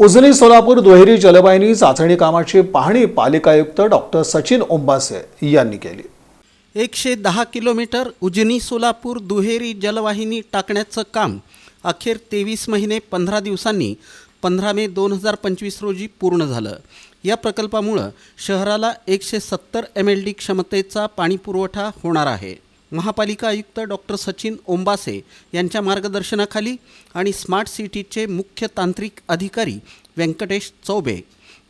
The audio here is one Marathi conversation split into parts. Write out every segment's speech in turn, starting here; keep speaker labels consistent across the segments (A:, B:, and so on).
A: उजनी सोलापूर दुहेरी जलवाहिनी चाचणी कामाची पाहणी पालिका आयुक्त डॉक्टर सचिन ओंबासे यांनी केली.
B: एकशे दहा किलोमीटर उजनी सोलापूर दुहेरी जलवाहिनी टाकण्याचं काम अखेर तेवीस महिने पंधरा दिवसांनी पंधरा मे दोन हजार पंचवीस रोजी पूर्ण झालं. या प्रकल्पामुळं शहराला एकशे सत्तर एम एल डी क्षमतेचा पाणीपुरवठा होणार आहे. महापालिका आयुक्त डॉक्टर सचिन ओंबासे यांच्या मार्गदर्शनाखाली आणि स्मार्ट सिटीचे मुख्य तांत्रिक अधिकारी व्यंकटेश चौबे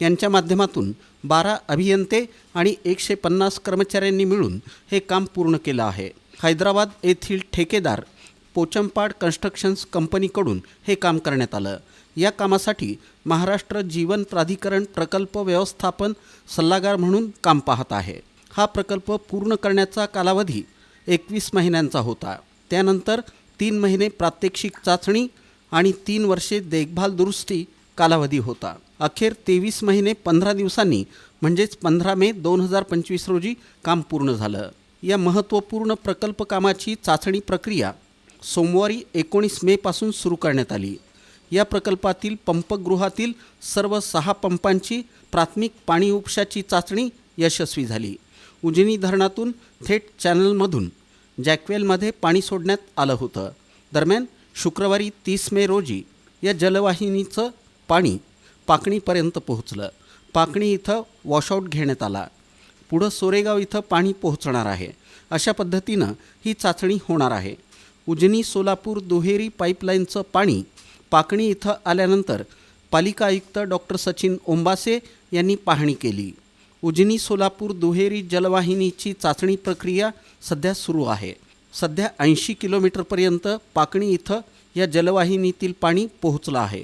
B: यांच्या माध्यमातून बारा अभियंते आणि एकशे पन्नास कर्मचाऱ्यांनी मिळून हे काम पूर्ण केलं आहे. हैदराबाद येथील ठेकेदार पोचमपाड कन्स्ट्रक्शन्स कंपनीकडून हे काम करण्यात आलं. या कामासाठी महाराष्ट्र जीवन प्राधिकरण प्रकल्प व्यवस्थापन सल्लागार म्हणून काम पाहत आहे. हा प्रकल्प पूर्ण करण्याचा कालावधी एकवीस महिन्यांचा होता. त्यानंतर तीन महिने प्रात्यक्षिक चाचणी आणि तीन वर्षे देखभाल दुरुस्ती कालावधी होता. अखेर तेवीस महिने पंधरा दिवसांनी म्हणजेच पंधरा मे दोन हजार पंचवीस रोजी काम पूर्ण झालं. या महत्त्वपूर्ण प्रकल्प कामाची चाचणी प्रक्रिया सोमवारी एकोणीस मेपासून सुरू करण्यात आली. या प्रकल्पातील पंपगृहातील सर्व सहा पंपांची प्राथमिक पाणी उपशाची चाचणी यशस्वी झाली. उजनी धरणातून थेट चॅनलमधून जॅकवेलमध्ये पाणी सोडण्यात आलं होतं. दरम्यान शुक्रवारी तीस मे रोजी या जलवाहिनीचं पाणी पाकणीपर्यंत पोहोचलं. पाकणी इथं वॉशआउट घेण्यात आला. पुढं सोरेगाव इथं पाणी पोहोचणार आहे. अशा पद्धतीनं ही चाचणी होणार आहे. उजनी सोलापूर दुहेरी पाईपलाईनचं पाणी पाकणी इथं आल्यानंतर पालिका आयुक्त डॉक्टर सचिन ओंबासे यांनी पाहणी केली. उजनी सोलापूर दुहेरी जलवाहिनीची चाचणी प्रक्रिया सध्या सुरू आहे. सध्या ऐंशी किलोमीटरपर्यंत पाकणी इथं या जलवाहिनीतील पाणी पोहोचलं आहे.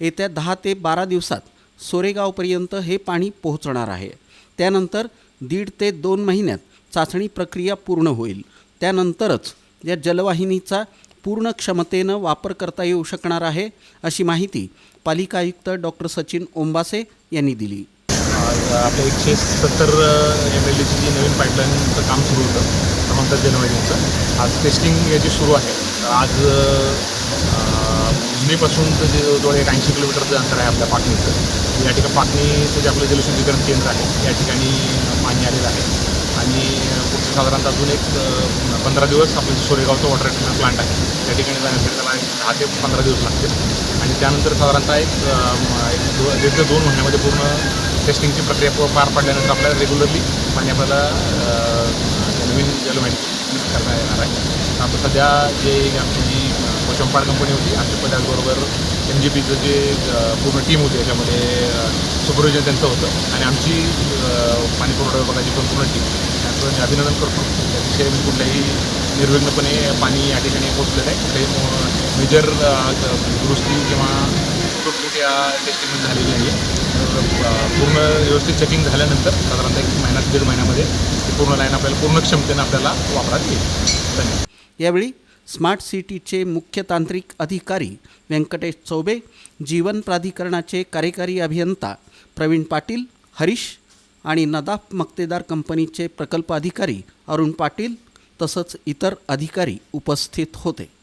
B: येत्या दहा ते बारा दिवसात सोरेगावपर्यंत हे पाणी पोहोचणार आहे. त्यानंतर दीड ते दोन महिन्यात चाचणी प्रक्रिया पूर्ण होईल. त्यानंतरच या जलवाहिनीचा पूर्ण क्षमतेनं वापर करता येऊ शकणार आहे अशी माहिती पालिका आयुक्त डॉक्टर सचिन ओंबासे यांनी दिली.
C: आपल्या एकशे सत्तर एम एल डीची जी नवीन पाईपलाईनचं काम सुरू होतं समांतर जनवरीचं आज टेस्टिंग याची सुरू आहे. आज उजनीपासून तर जे जवळ एक ऐंशी किलोमीटरचं अंतर आहे आपल्या पाटणीचं. या ठिकाणी पाटणीचं जे आपलं जलशुद्धीकरण केंद्र आहे या ठिकाणी पाणी आलेलं आहे. आणि पुढचं साधारणतः अजून एक पंधरा दिवस आपलं जे सोरेगावचं वॉटर ट्रीटमेंट प्लांट आहे त्या ठिकाणी जाण्यासाठी त्याला एक दहा ते पंधरा दिवस लागतील. आणि त्यानंतर साधारणतः एक एक दीड ते दोन महिन्यामध्ये पूर्ण टेस्टिंगची प्रक्रिया प- पार पडल्यानंतर आपल्याला रेग्युलरली म्हणजे पाणी आपल्याला नवीन नवीन जलवाहिनी करता येणार आहे. आता सध्या जे आमची जी पोचंपाड कंपनी होती आमच्या त्याचबरोबर एम जी पीचं जे पूर्ण टीम होती याच्यामध्ये सुपरविजन त्यांचं होतं. आणि आमची पाणी पुरवठा विभागाची पण पूर्ण टीम त्यांचं मी अभिनंदन करतो. अतिशय कुठल्याही निर्विघ्नपणे पाणी या ठिकाणी पोचलेलं आहे कुठेही मेजर दुरुस्ती किंवा तुटफूट या टेस्टिंग झालेली नाही आहे पूर्ण व्यवस्थित चेकिंग झाल्यानंतर साधारणतः एक महिना दीड महिन्यामध्ये ती पूर्ण लाईन आपल्याला पूर्ण क्षमतेनं आपल्याला वापरात येईल. धन्यवाद.
B: यावेळी स्मार्ट सिटीचे मुख्य तांत्रिक अधिकारी व्यंकटेश चौबे जीवन प्राधिकरणाचे कार्यकारी अभियंता प्रवीण पाटील हरीश आणि नदाफ मक्तेदार कंपनीचे प्रकल्प अधिकारी अरुण पाटील तसंच इतर अधिकारी उपस्थित होते.